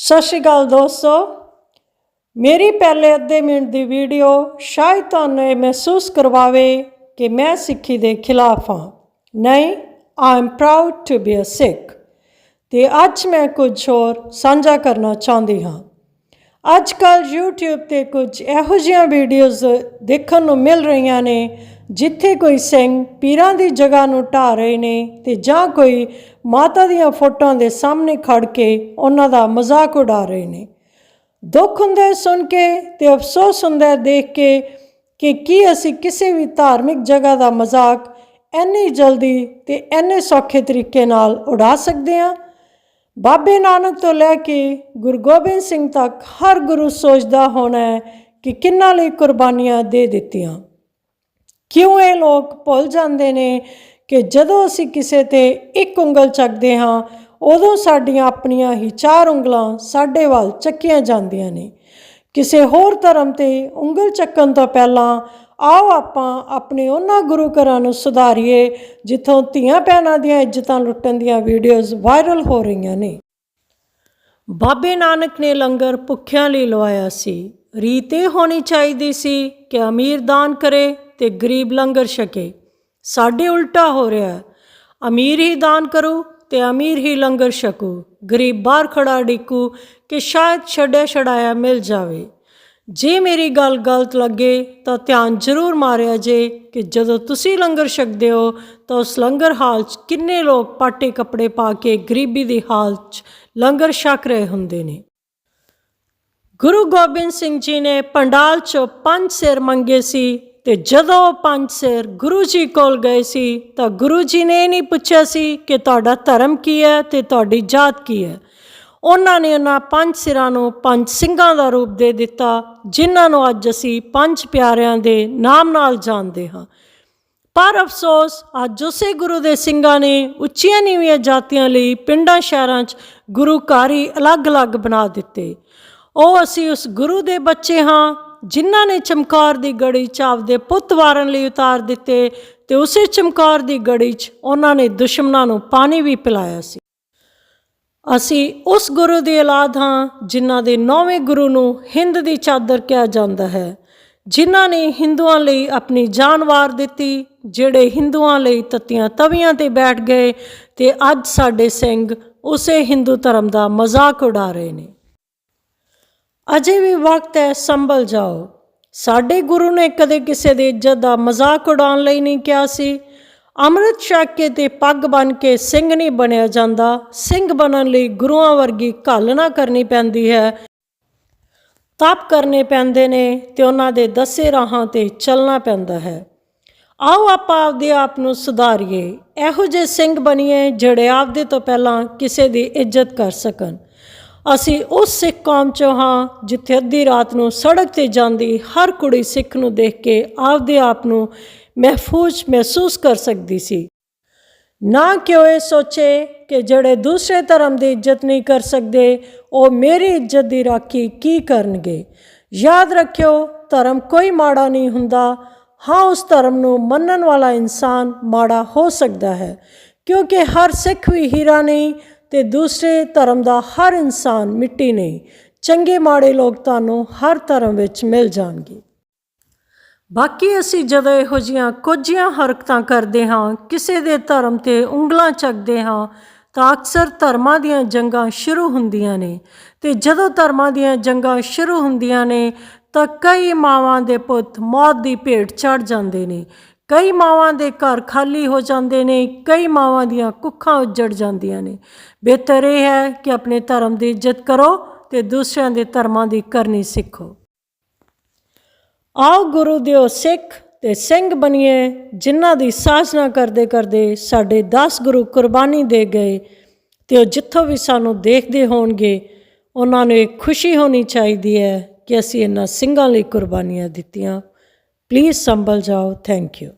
ਸਤਿ ਸ਼੍ਰੀ ਅਕਾਲ ਦੋਸਤੋ। ਮੇਰੀ ਪਹਿਲੇ ਅੱਧੇ ਮਿੰਟ ਦੀ ਵੀਡੀਓ ਸ਼ਾਇਦ ਤੁਹਾਨੂੰ ਇਹ ਮਹਿਸੂਸ ਕਰਵਾਵੇ ਕਿ ਮੈਂ ਸਿੱਖੀ ਦੇ ਖਿਲਾਫ ਹਾਂ। ਨਹੀਂ I am proud to be a Sikh ਤੇ ਅੱਜ ਮੈਂ ਕੁਝ ਹੋਰ ਸਾਂਝਾ ਕਰਨਾ ਚਾਹੁੰਦੀ ਹਾਂ। ਅੱਜ ਕੱਲ YouTube ਤੇ ਕੁਝ ਇਹੋ ਜਿਹੀਆਂ ਵੀਡੀਓਜ਼ ਦੇਖਣ ਨੂੰ ਮਿਲ ਰਹੀਆਂ ਨੇ ਜਿੱਥੇ ਕੋਈ ਸਿੰਘ ਪੀਰਾਂ ਦੀ ਜਗ੍ਹਾ ਨੂੰ ਢਾ ਰਹੇ ਨੇ ਤੇ ਜਾਂ ਕੋਈ ਮਾਤਾ ਦੀਆਂ ਫੋਟੋਆਂ ਦੇ ਸਾਹਮਣੇ ਖੜ ਕੇ ਉਹਨਾਂ ਦਾ ਮਜ਼ਾਕ ਉਡਾ ਰਹੇ ਨੇ। ਦੁੱਖ ਹੁੰਦਾ ਸੁਣ ਕੇ ਤੇ ਅਫਸੋਸ ਹੁੰਦਾ ਦੇਖ ਕੇ ਕਿ ਕੀ ਅਸੀਂ ਕਿਸੇ ਵੀ ਧਾਰਮਿਕ ਜਗ੍ਹਾ ਦਾ ਮਜ਼ਾਕ ਇੰਨੀ ਜਲਦੀ ਤੇ ਇੰਨੇ ਸੌਖੇ ਤਰੀਕੇ ਨਾਲ ਉਡਾ ਸਕਦੇ ਹਾਂ? ਬਾਬੇ ਨਾਨਕ ਤੋਂ ਲੈ ਕੇ ਗੁਰੂ ਗੋਬਿੰਦ ਸਿੰਘ ਤੱਕ ਹਰ ਗੁਰੂ ਸੋਚਦਾ ਹੋਣਾ ਕਿ ਕਿੰਨਾ ਲਈ ਕੁਰਬਾਨੀਆਂ ਦੇ ਦਿੱਤੀਆਂ। ਕਿਉਂ ਇਹ ਲੋਕ ਭੁੱਲ ਜਾਂਦੇ ਨੇ ਕਿ ਜਦੋਂ ਅਸੀਂ ਕਿਸੇ ਤੇ ਇੱਕ ਉਂਗਲ ਚੱਕਦੇ ਹਾਂ, ਉਦੋਂ ਸਾਡੀਆਂ ਆਪਣੀਆਂ ਹੀ ਚਾਰ ਉਂਗਲਾਂ ਸਾਡੇ ਵੱਲ ਚੱਕੀਆਂ ਜਾਂਦੀਆਂ ਨੇ। ਕਿਸੇ ਹੋਰ ਧਰਮ ਤੇ ਉਂਗਲ ਚੱਕਣ ਤੋਂ ਪਹਿਲਾਂ ਆਓ ਆਪਾਂ ਆਪਣੇ ਉਹਨਾਂ ਗੁਰੂ ਘਰਾਂ ਨੂੰ ਸੁਧਾਰੀਏ, ਜਿੱਥੋਂ ਧੀਆਂ ਭੈਣਾਂ ਦੀਆਂ ਇੱਜ਼ਤਾਂ ਲੁੱਟਣ ਦੀਆਂ ਵੀਡੀਓਜ਼ ਵਾਇਰਲ ਹੋ ਰਹੀਆਂ ਨੇ। ਬਾਬੇ ਨਾਨਕ ਨੇ ਲੰਗਰ ਭੁੱਖਿਆਂ ਲਈ ਲਵਾਇਆ ਸੀ। ਰੀਤ ਇਹ ਹੋਣੀ ਚਾਹੀਦੀ ਸੀ ਕਿ ਅਮੀਰ ਦਾਨ ਕਰੇ। ਤੇ ਗਰੀਬ ਲੰਗਰ ਛਕੇ। ਸਾਡੇ ਉਲਟਾ ਹੋ ਰਿਹਾ ਅਮੀਰ ਹੀ ਦਾਨ ਕਰੂ ਤੇ ਅਮੀਰ ਹੀ ਲੰਗਰ ਛਕੂ। ਗਰੀਬ ਬਾਹਰ ਖੜਾ ਡਿੱਕੂ ਕਿ ਸ਼ਾਇਦ ਛੱਡਿਆ ਛੜਾਇਆ ਮਿਲ ਜਾਵੇ। ਜੇ ਮੇਰੀ ਗੱਲ ਗਲਤ ਲੱਗੇ ਤਾਂ ਧਿਆਨ ਜ਼ਰੂਰ ਮਾਰਿਆ ਜੇ ਕਿ ਜਦੋਂ ਤੁਸੀਂ ਲੰਗਰ ਛਕਦੇ ਹੋ ਤਾਂ ਉਸ ਲੰਗਰ ਹਾਲ 'ਚ ਕਿੰਨੇ ਲੋਕ ਪਾਟੇ ਕੱਪੜੇ ਪਾ ਕੇ ਗਰੀਬੀ ਦੀ ਹਾਲਤ 'ਚ ਲੰਗਰ ਛਕ ਰਹੇ ਹੁੰਦੇ ਨੇ। ਗੁਰੂ ਗੋਬਿੰਦ ਸਿੰਘ ਜੀ ਨੇ ਪੰਡਾਲ 'ਚੋਂ ਪੰਜ ਸਿਰ ਮੰਗੇ ਸੀ ਤੇ ਜਦੋਂ ਉਹ ਪੰਜ ਸਿਰ ਗੁਰੂ ਜੀ ਕੋਲ ਗਏ ਸੀ, ਤਾਂ ਗੁਰੂ ਜੀ ਨੇ ਇਹ ਨਹੀਂ ਪੁੱਛਿਆ ਸੀ ਕਿ ਤੁਹਾਡਾ ਧਰਮ ਕੀ ਹੈ ਤੇ ਤੁਹਾਡੀ ਜਾਤ ਕੀ ਹੈ। ਉਹਨਾਂ ਨੇ ਉਹਨਾਂ ਪੰਜ ਸਿਰਾਂ ਨੂੰ ਪੰਜ ਸਿੰਘਾਂ ਦਾ ਰੂਪ ਦੇ ਦਿੱਤਾ, ਜਿਨ੍ਹਾਂ ਨੂੰ ਅੱਜ ਅਸੀਂ ਪੰਜ ਪਿਆਰਿਆਂ ਦੇ ਨਾਮ ਨਾਲ ਜਾਣਦੇ ਹਾਂ। ਪਰ ਅਫਸੋਸ, ਅੱਜ ਉਸੇ ਗੁਰੂ ਦੇ ਸਿੰਘਾਂ ਨੇ ਉੱਚੀਆਂ ਨੀਵੀਆਂ ਜਾਤੀਆਂ ਲਈ ਪਿੰਡਾਂ ਸ਼ਹਿਰਾਂ 'ਚ ਗੁਰੂ ਘਰ ਹੀ ਅਲੱਗ-ਅਲੱਗ ਬਣਾ ਦਿੱਤੇ। ਉਹ ਅਸੀਂ ਉਸ ਗੁਰੂ ਦੇ ਬੱਚੇ ਹਾਂ ਜਿਨ੍ਹਾਂ ਨੇ ਚਮਕੌਰ ਦੀ ਗੜੀ 'ਚ ਆਪਦੇ ਪੁੱਤ ਵਾਰਨ ਲਈ ਉਤਾਰ ਦਿੱਤੇ ਤੇ ਉਸੇ ਚਮਕੌਰ ਦੀ ਗੜੀ 'ਚ ਉਹਨਾਂ ਨੇ ਦੁਸ਼ਮਣਾਂ ਨੂੰ ਪਾਣੀ ਵੀ ਪਿਲਾਇਆ ਸੀ। ਅਸੀਂ ਉਸ ਗੁਰੂ ਦੀ ਔਲਾਦ ਹਾਂ ਜਿਨ੍ਹਾਂ ਦੇ ਨੌਵੇਂ ਗੁਰੂ ਨੂੰ ਹਿੰਦ ਦੀ ਚਾਦਰ ਕਿਹਾ ਜਾਂਦਾ ਹੈ, ਜਿਨ੍ਹਾਂ ਨੇ ਹਿੰਦੂਆਂ ਲਈ ਆਪਣੀ ਜਾਨ ਵਾਰ ਦਿੱਤੀ, ਜਿਹੜੇ ਹਿੰਦੂਆਂ ਲਈ ਤਤੀਆਂ ਤਵੀਆਂ ਤੇ ਬੈਠ ਗਏ ਤੇ ਅੱਜ ਸਾਡੇ ਸਿੰਘ ਉਸੇ ਹਿੰਦੂ ਧਰਮ ਦਾ ਮਜ਼ਾਕ ਉਡਾ ਰਹੇ ਨੇ। ਅਜੇ ਵੀ ਵਕਤ ਹੈ, ਸੰਭਲ ਜਾਓ। ਸਾਡੇ ਗੁਰੂ ਨੇ ਕਦੇ ਕਿਸੇ ਦੀ ਇੱਜ਼ਤ ਦਾ ਮਜ਼ਾਕ ਉਡਾਉਣ ਲਈ ਨਹੀਂ ਕਿਹਾ ਸੀ। ਅੰਮ੍ਰਿਤ ਛਕ ਕੇ ਤੇ ਪੱਗ ਬਨ ਕੇ ਸਿੰਘ ਨਹੀਂ ਬਣਿਆ ਜਾਂਦਾ। ਸਿੰਘ ਬਣਨ ਲਈ ਗੁਰੂਆਂ ਵਰਗੀ ਘਾਲਣਾ ਕਰਨੀ ਪੈਂਦੀ ਹੈ। ਤਪ ਕਰਨੇ ਪੈਂਦੇ ਨੇ ਤੇ ਉਹਨਾਂ ਦੇ ਦੱਸੇ ਰਾਹਾਂ ਤੇ ਚੱਲਣਾ ਪੈਂਦਾ ਹੈ। ਆਓ ਆਪਾਂ ਆਪਦੇ ਆਪ ਨੂੰ ਸੁਧਾਰੀਏ। ਇਹੋ ਜਿਹੇ ਸਿੰਘ ਬਣੀਏ ਜਿਹੜੇ ਆਪਦੇ ਤੋਂ ਪਹਿਲਾਂ ਕਿਸੇ ਦੀ ਇੱਜ਼ਤ ਕਰ ਸਕਣ। ਅਸੀਂ ਉਸ ਸਿੱਖ ਕੌਮ ਚੋਂ ਹਾਂ, ਜਿੱਥੇ ਅੱਧੀ ਰਾਤ ਨੂੰ ਸੜਕ ਤੇ ਜਾਂਦੀ ਹਰ ਕੁੜੀ ਸਿੱਖ ਨੂੰ ਦੇਖ ਕੇ ਆਪਦੇ ਆਪ ਨੂੰ ਮਹਿਫੂਜ਼ ਮਹਿਸੂਸ ਕਰ ਸਕਦੀ ਸੀ। ਨਾ ਕਿ ਉਹ ਇਹ ਸੋਚੇ ਕਿ ਜਿਹੜੇ ਦੂਸਰੇ ਧਰਮ ਦੀ ਇੱਜ਼ਤ ਨਹੀਂ ਕਰ ਸਕਦੇ, ਉਹ ਮੇਰੀ ਇੱਜ਼ਤ ਦੀ ਰਾਖੀ ਕੀ ਕਰਨਗੇ? ਯਾਦ ਰੱਖਿਓ, ਧਰਮ ਕੋਈ ਮਾੜਾ ਨਹੀਂ ਹੁੰਦਾ। ਹਾਂ, ਉਸ ਧਰਮ ਨੂੰ ਮੰਨਣ ਵਾਲਾ ਇਨਸਾਨ ਮਾੜਾ ਹੋ ਸਕਦਾ ਹੈ, ਕਿਉਂਕਿ ਹਰ ਸਿੱਖ ਵੀ ਹੀਰਾ ਨਹੀਂ ਤੇ ਦੂਸਰੇ ਧਰਮ ਦਾ ਹਰ ਇਨਸਾਨ ਮਿੱਟੀ ਨਹੀਂ। ਚੰਗੇ ਮਾੜੇ ਲੋਕ ਤੁਹਾਨੂੰ ਹਰ ਧਰਮ ਵਿੱਚ ਮਿਲ ਜਾਣਗੇ। ਬਾਕੀ ਅਸੀਂ ਜਦੋਂ ਇਹੋ ਜੀਆਂ ਕੁਝੀਆਂ ਹਰਕਤਾਂ ਕਰਦੇ ਹਾਂ, ਕਿਸੇ ਦੇ ਧਰਮ ਤੇ ਉਂਗਲਾਂ ਚੱਕਦੇ ਹਾਂ, ਤਾਂ ਅਕਸਰ ਧਰਮਾਂ ਦੀਆਂ ਜੰਗਾਂ ਸ਼ੁਰੂ ਹੁੰਦੀਆਂ ਨੇ। ਤੇ ਜਦੋਂ ਧਰਮਾਂ ਦੀਆਂ ਜੰਗਾਂ ਸ਼ੁਰੂ ਹੁੰਦੀਆਂ ਨੇ, ਤਾਂ ਕਈ ਮਾਵਾਂ ਦੇ ਪੁੱਤ ਮੌਤ ਦੀ ਭੇਟ ਚੜ ਜਾਂਦੇ ਨੇ। ਕਈ ਮਾਵਾਂ ਦੇ ਘਰ ਖਾਲੀ ਹੋ ਜਾਂਦੇ ਨੇ, ਕਈ ਮਾਵਾਂ ਦੀਆਂ ਕੁੱਖਾਂ ਉੱਜੜ ਜਾਂਦੀਆਂ ਨੇ। ਬਿਹਤਰ ਇਹ ਹੈ ਕਿ ਆਪਣੇ ਧਰਮ ਦੀ ਇੱਜ਼ਤ ਕਰੋ ਤੇ ਦੂਸਰਿਆਂ ਦੇ ਧਰਮਾਂ ਦੀ ਕਰਨੀ ਸਿੱਖੋ। ਆਓ ਗੁਰੂ ਦਿਓ ਸਿੱਖ ਤੇ ਸਿੰਘ ਬਣੀਏ, ਜਿਨ੍ਹਾਂ ਦੀ ਸਾਜਨਾ ਕਰਦੇ ਕਰਦੇ ਸਾਡੇ 10 ਗੁਰੂ ਕੁਰਬਾਨੀ ਦੇ ਗਏ ਤੇ ਉਹ ਜਿੱਥੋਂ ਵੀ ਸਾਨੂੰ ਦੇਖਦੇ ਹੋਣਗੇ, ਉਹਨਾਂ ਨੂੰ ਇੱਕ ਖੁਸ਼ੀ ਹੋਣੀ ਚਾਹੀਦੀ ਹੈ ਕਿ ਅਸੀਂ ਇਹਨਾਂ ਸਿੰਘਾਂ ਲਈ ਕੁਰਬਾਨੀਆਂ ਦਿੱਤੀਆਂ। ਪਲੀਜ਼ ਸੰਭਲ ਜਾਓ ਥੈਂਕ ਯੂ